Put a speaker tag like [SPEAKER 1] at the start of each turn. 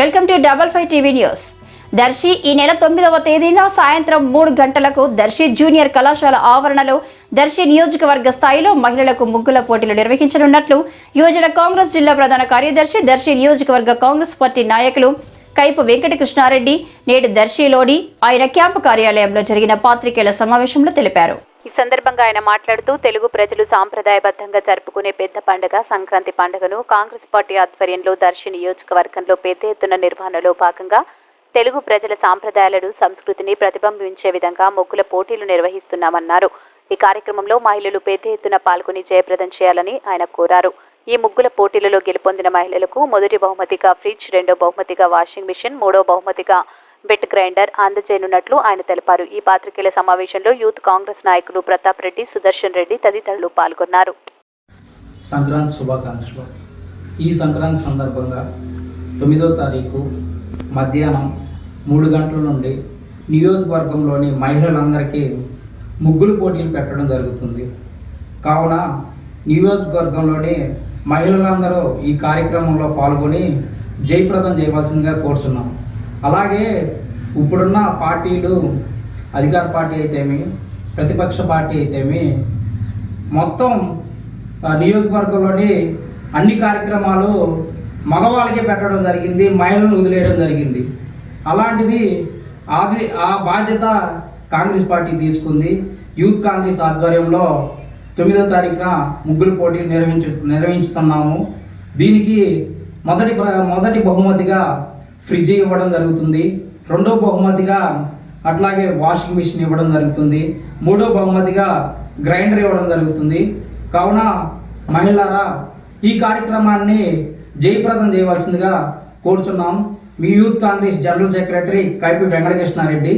[SPEAKER 1] Welcome to double five TV news. Darsi ఈ నెల తొమ్మిదవ తేదీన సాయంత్రం మూడు గంటలకు దర్శి జూనియర్ కళాశాల ఆవరణలో దర్శి నియోజకవర్గ స్థాయిలో మహిళలకు ముగ్గుల పోటీలు నిర్వహించనున్నట్లు యువజన కాంగ్రెస్ జిల్లా ప్రధాన కార్యదర్శి దర్శి నియోజకవర్గ కాంగ్రెస్ పార్టీ నాయకులు కైపు వెంకటకృష్ణారెడ్డి నేడు దర్శిలోని ఆయన క్యాంపు కార్యాలయంలో జరిగిన పాత్రికేయుల సమావేశంలో తెలిపారు.
[SPEAKER 2] ఈ సందర్భంగా ఆయన మాట్లాడుతూ తెలుగు ప్రజలు సాంప్రదాయబద్ధంగా జరుపుకునే పెద్ద పండుగ సంక్రాంతి పండుగను కాంగ్రెస్ పార్టీ ఆధ్వర్యంలో దర్శి నియోజకవర్గంలో పెద్ద ఎత్తున నిర్వహణలో భాగంగా తెలుగు ప్రజల సాంప్రదాయాలను సంస్కృతిని ప్రతిబింబించే విధంగా ముగ్గుల పోటీలు నిర్వహిస్తున్నామన్నారు. ఈ కార్యక్రమంలో మహిళలు పెద్ద ఎత్తున పాల్గొని జయప్రదం చేయాలని ఆయన కోరారు. ఈ ముగ్గుల పోటీలలో గెలుపొందిన మహిళలకు మొదటి బహుమతిగా ఫ్రిడ్జ్ రెండో బహుమతిగా వాషింగ్ మిషన్ మూడో బహుమతిగా బెట్ గ్రైండర్ అందజేయనున్నట్లు ఆయన తెలిపారు. ఈ పాత్రికేయుల సమావేశంలో యూత్ కాంగ్రెస్ నాయకులు ప్రతాప్ రెడ్డి సుదర్శన్ రెడ్డి తదితరులు పాల్గొన్నారు.
[SPEAKER 3] సంక్రాంతి శుభాకాంక్షలు. ఈ సంక్రాంతి సందర్భంగా తొమ్మిదో తారీఖు మధ్యాహ్నం మూడు గంటల నుండి నియోజకవర్గంలోని మహిళలందరికీ ముగ్గులు పోటీలు పెట్టడం జరుగుతుంది. కావున నియోజకవర్గంలోని మహిళలందరూ ఈ కార్యక్రమంలో పాల్గొని జయప్రదం చేయవలసిందిగా కోరుచున్నాం. అలాగే ఇప్పుడున్న పార్టీలు అధికార పార్టీ అయితేమి ప్రతిపక్ష పార్టీ అయితేమి మొత్తం నియోజకవర్గంలోని అన్ని కార్యక్రమాలు మగవాళ్ళకే పెట్టడం జరిగింది మహిళలను వదిలేయడం జరిగింది. అలాంటిది అది ఆ బాధ్యత కాంగ్రెస్ పార్టీ తీసుకుంది. యూత్ కాంగ్రెస్ ఆధ్వర్యంలో తొమ్మిదో తారీఖున ముగ్గురు పోటీలు నిర్వహించు నిర్వహించుతున్నాము దీనికి మొదటి మొదటి బహుమతిగా ఫ్రిడ్జ్ ఇవ్వడం జరుగుతుంది. రెండో బహుమతిగా అట్లాగే వాషింగ్ మిషన్ ఇవ్వడం జరుగుతుంది. మూడో బహుమతిగా గ్రైండర్ ఇవ్వడం జరుగుతుంది. కావున మహిళారా ఈ కార్యక్రమాన్ని జయప్రదం చేయవలసిందిగా కోరుచున్నాం. మీ యూత్ కాంగ్రెస్ జనరల్ సెక్రటరీ కైపి వెంకటకృష్ణారెడ్డి.